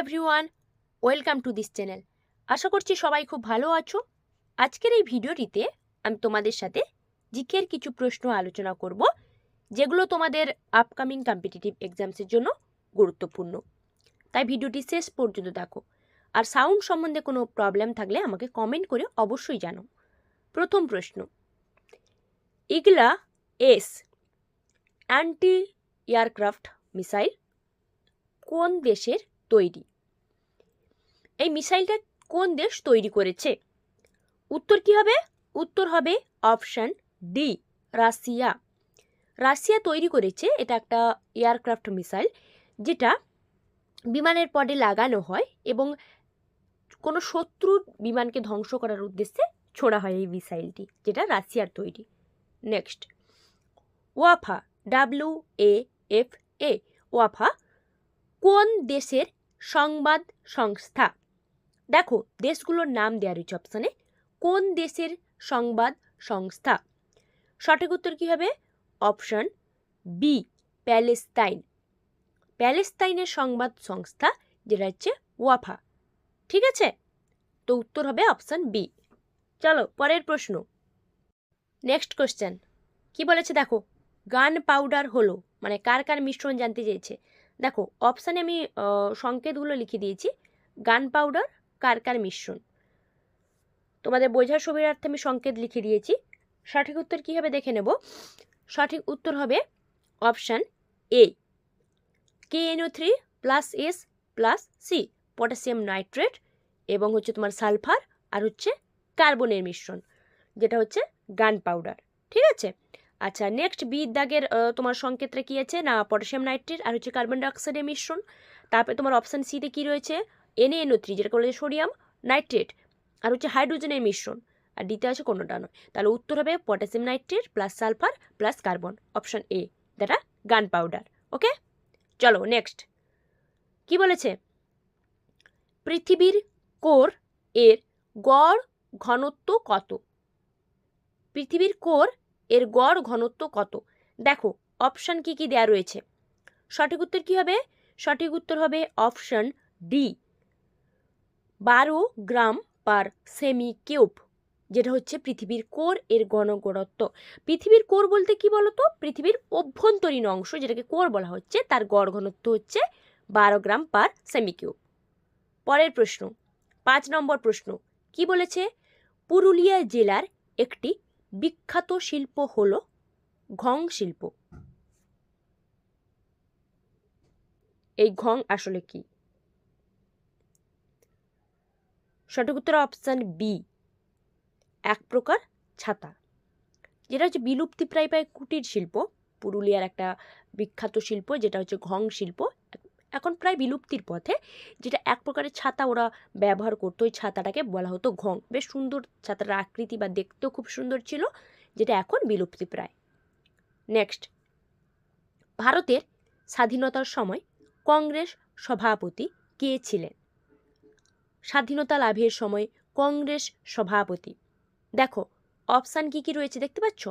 Everyone welcome to this channel আশা করছি সবাই খুব ভালো আছো। আজকের এই ভিডিওটিতে আমি তোমাদের সাথে জিকের কিছু প্রশ্ন আলোচনা করব, যেগুলো তোমাদের আপকামিং কম্পিটিটিভ এক্সামসের জন্য গুরুত্বপূর্ণ। তাই ভিডিওটি শেষ পর্যন্ত দেখো। আর সাউন্ড সম্বন্ধে কোনো প্রবলেম থাকলে আমাকে কমেন্ট করে অবশ্যই জানো। প্রথম প্রশ্ন, Igla S anti aircraft missile কোন দেশের তৈরি। এই মিসাইলটা কোন দেশ তৈরি করেছে? উত্তর কি হবে? উত্তর হবে অপশান ডি, রাশিয়া। রাশিয়া তৈরি করেছে এটা একটা এয়ারক্রাফট মিসাইল, যেটা বিমানের পদে লাগানো হয় এবং কোনো শত্রুর বিমানকে ধ্বংস করার উদ্দেশ্যে ছোড়া হয় এই মিসাইলটি, যেটা রাশিয়ার তৈরি। নেক্সট, ওয়াফা, ডাব্লিউ এ এফ এ, ওয়াফা কোন দেশের সংবাদ সংস্থা। দেখো, দেশগুলোর নাম দেওয়া রয়েছে অপশানে কোন দেশের সংবাদ সংস্থা? সঠিক উত্তর কী হবে? অপশন বি প্যালেস্তাইন প্যালেস্তাইনের সংবাদ সংস্থা, যেটা হচ্ছে ওয়াফা। ঠিক আছে? তো উত্তর হবে অপশান বি চলো, পরের প্রশ্ন। নেক্সট কোশ্চেন কি বলেছে দেখো? গান পাউডার হলো। মানে কার কার মিশ্রণ জানতে চেয়েছে? দেখো অপশানে আমি সংকেতগুলো লিখে দিয়েছি। গান পাউডার কার কার মিশ্রণ। তোমাদের বোঝার সুবিধার্থে আমি সংকেত লিখে দিয়েছি। সঠিক উত্তর কী হবে দেখে নেব। সঠিক উত্তর হবে option A K NO three plus S plus C potassium nitrate এবং হচ্ছে তোমার সালফার আর হচ্ছে কার্বনের মিশ্রণ, যেটা হচ্ছে গান পাউডার ঠিক আছে? আচ্ছা নেক্সট বি দাগের তোমার সংকেতটা কী আছে? না পটাশিয়াম নাইট্রেট আর হচ্ছে কার্বন ডাইঅক্সাইডের মিশ্রণ। তারপরে তোমার অপশান সিতে কী রয়েছে? এন এ এনএনও থ্রি যেটা বলে সোডিয়াম নাইট্রেট আর হচ্ছে হাইড্রোজেনের মিশ্রণ। আর ডিতে আছে কোনোটা নয়। তাহলে উত্তর হবে potassium nitrate plus sulphur plus carbon option A that a gunpowder okay চলো নেক্সট কি বলেছে? পৃথিবীর কোর এর গড় ঘনত্ব কত? পৃথিবীর কোর এর গড় ঘনত্ব কত? দেখো অপশান কি কি দেয়া রয়েছে? সঠিক উত্তর কি হবে? সঠিক উত্তর হবে অপশান ডি বারো গ্রাম পার সেমি কিউব যেটা হচ্ছে পৃথিবীর কোর এর গণগড়ত্ব পৃথিবীর কোর বলতে কি বলতো? পৃথিবীর অভ্যন্তরীণ অংশ, যেটাকে কোর বলা হচ্ছে, তার গড় ঘনত্ব হচ্ছে বারো গ্রাম পার সেমি কিউব পরের প্রশ্ন, পাঁচ নম্বর প্রশ্ন, কি বলেছে? পুরুলিয়া জেলার একটি বিখ্যাত শিল্প হল ঘং শিল্প। এই ঘং আসলে কি? সঠিক উত্তর অপশান বি এক প্রকার ছাতা। যেটা হচ্ছে বিলুপ্তি প্রায় প্রায় কুটির শিল্প, পুরুলিয়ার একটা বিখ্যাত শিল্প, যেটা হচ্ছে ঘং শিল্প। এখন প্রায় বিলুপ্তির পথে, যেটা এক প্রকারের ছাতা ওরা ব্যবহার করতো। ওই ছাতাটাকে বলা হতো ঘং। বেশ সুন্দর ছাতাটার আকৃতি বা দেখতেও খুব সুন্দর ছিল, যেটা এখন বিলুপ্তি প্রায়। নেক্সট ভারতের স্বাধীনতার সময় কংগ্রেস সভাপতি কে ছিলেন? স্বাধীনতা লাভের সময় কংগ্রেস সভাপতি। দেখো, অপশান কি কি রয়েছে দেখতে পাচ্ছ?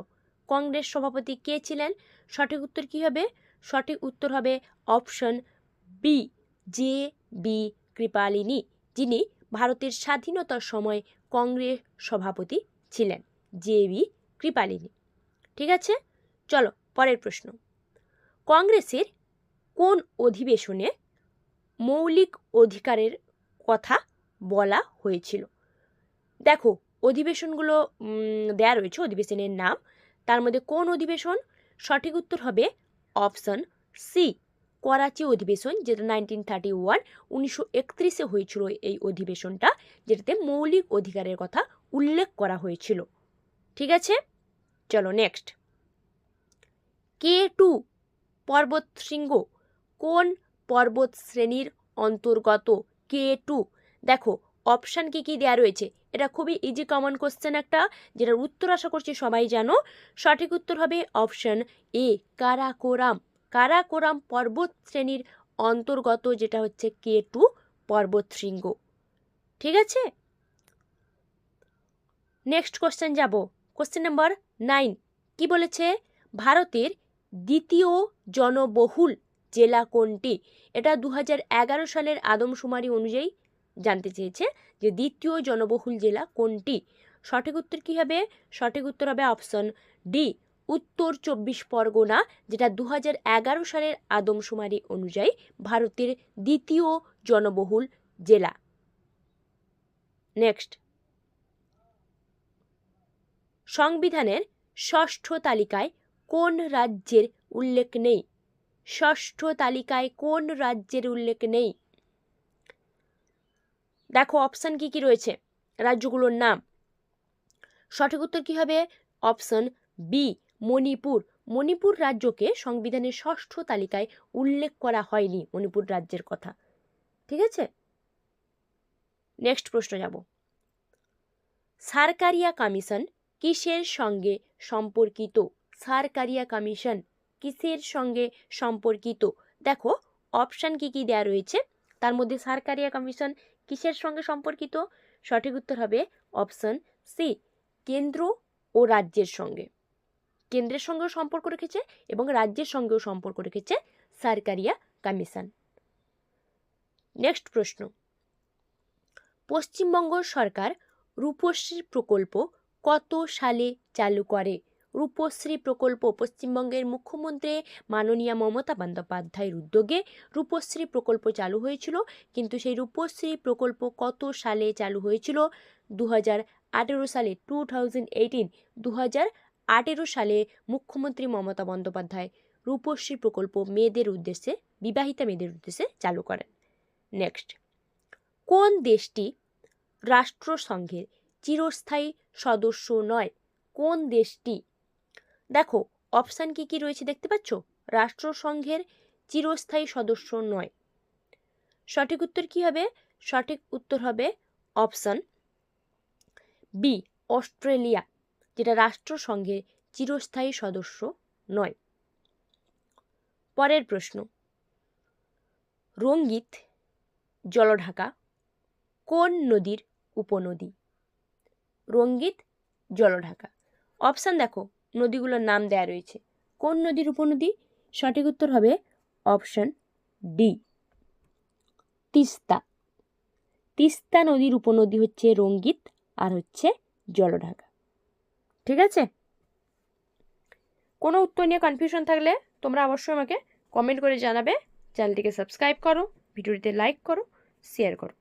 কংগ্রেস সভাপতি কে ছিলেন? সঠিক উত্তর কি হবে? সঠিক উত্তর হবে option B, J, B, Kripalani, যিনি ভারতের স্বাধীনতার সময় কংগ্রেস সভাপতি ছিলেন, জে বি কৃপালিনী। ঠিক আছে? চলো, পরের প্রশ্ন। কংগ্রেসের কোন অধিবেশনে মৌলিক অধিকারের কথা বলা হয়েছিল? দেখো, অধিবেশনগুলো দেয়া রয়েছে, অধিবেশনের নাম। তার মধ্যে কোন অধিবেশন? সঠিক উত্তর হবে অপশন সি করাচি অধিবেশন, যেটা নাইনটিন থার্টি ওয়ান উনিশশো একত্রিশে হয়েছিল এই অধিবেশনটা, যেটাতে মৌলিক অধিকারের কথা উল্লেখ করা হয়েছিল। ঠিক আছে? চলো নেক্সট কে টু পর্বত শৃঙ্গ, কোন পর্বত শ্রেণির অন্তর্গত? কে টু, দেখো অপশান কি কি দেওয়া রয়েছে? এটা খুবই ইজি কমন কোশ্চেন একটা, যেটার উত্তর আশা করছি সবাই জানো। সঠিক উত্তর হবে অপশন এ কারাকোরাম। কারাকোরাম পর্বত শ্রেণির অন্তর্গত যেটা হচ্ছে কে টু পর্বত শৃঙ্গ। ঠিক আছে? নেক্সট কোশ্চেন যাব। কোশ্চেন নাম্বার নাইন কি বলেছে? ভারতের দ্বিতীয় জনবহুল জেলা কোনটি? এটা দু এগারো সালের আদমশুমারি অনুযায়ী জানতে চেয়েছে যে দ্বিতীয় জনবহুল জেলা কোনটি? সঠিক উত্তর কী হবে? সঠিক উত্তর হবে অপশন ডি উত্তর চব্বিশ পরগনা, যেটা দু এগারো সালের আদমশুমারি অনুযায়ী ভারতের দ্বিতীয় জনবহুল জেলা। নেক্সট সংবিধানের ষষ্ঠ তালিকায় কোন রাজ্যের উল্লেখ নেই? ষষ্ঠ তালিকায় কোন রাজ্যের উল্লেখ নেই? দেখো অপশান কি কি রয়েছে? রাজ্যগুলোর নাম। সঠিক উত্তর কী হবে? Option B Manipur. মণিপুর রাজ্যকে সংবিধানের ষষ্ঠ তালিকায় উল্লেখ করা হয়নি মণিপুর রাজ্যের কথা। ঠিক আছে? নেক্সট প্রশ্ন যাব। সারকারিয়া কমিশন কিসের সঙ্গে সম্পর্কিত? সারকারিয়া কমিশন কিসের সঙ্গে সম্পর্কিত? দেখো অপশান কি কি দেয়া রয়েছে? তার মধ্যে সারকারিয়া কমিশন কিসের সঙ্গে সম্পর্কিত? সঠিক উত্তর হবে অপশন সি কেন্দ্র ও রাজ্যের সঙ্গে। কেন্দ্রের সঙ্গেও সম্পর্ক রেখেছে এবং রাজ্যের সঙ্গেও সম্পর্ক রেখেছে সারকারিয়া কমিশন। নেক্সট প্রশ্ন। পশ্চিমবঙ্গ সরকার রূপশ্রী প্রকল্প কত সালে চালু করে? রূপশ্রী প্রকল্প পশ্চিমবঙ্গের মুখ্যমন্ত্রী মাননীয় মমতা বন্দ্যোপাধ্যায়ের উদ্যোগে রূপশ্রী প্রকল্প চালু হয়েছিল, কিন্তু সেই রূপশ্রী প্রকল্প কত সালে চালু হয়েছিল? দু হাজার আঠেরো সালে টু থাউজেন্ড এইটিন দু হাজার আঠেরো সালে মুখ্যমন্ত্রী মমতা বন্দ্যোপাধ্যায় রূপশ্রী প্রকল্প মেয়েদের উদ্দেশ্যে, বিবাহিতা মেয়েদের উদ্দেশ্যে চালু করেন। নেক্সট কোন দেশটি রাষ্ট্রসংঘের চিরস্থায়ী সদস্য নয়? কোন দেশটি? দেখো অপশান কি কি রয়েছে দেখতে পাচ্ছ? রাষ্ট্রসংঘের চিরস্থায়ী সদস্য নয়। সঠিক উত্তর কি হবে? সঠিক উত্তর হবে অপশান বি অস্ট্রেলিয়া। যেটা রাষ্ট্রসংঘের চিরস্থায়ী সদস্য নয়। পরের প্রশ্ন, রঙ্গিত জলঢাকা কোন নদীর উপনদী? রঙ্গিত জলঢাকা। অপশান দেখো, নদীগুলোর নাম দেয়া রয়েছে। কোন নদীর উপনদী? সঠিক উত্তর হবে অপশান ডি তিস্তা। তিস্তা নদীর উপনদী হচ্ছে রঙ্গিত আর হচ্ছে জলঢাকা। ঠিক আছে? কোনো উত্তর নিয়ে কনফিউশন থাকলে তোমরা অবশ্যই আমাকে কমেন্ট করে জানাবে। চ্যানেলটিকে সাবস্ক্রাইব করো, ভিডিওটিতে লাইক করো শেয়ার করো।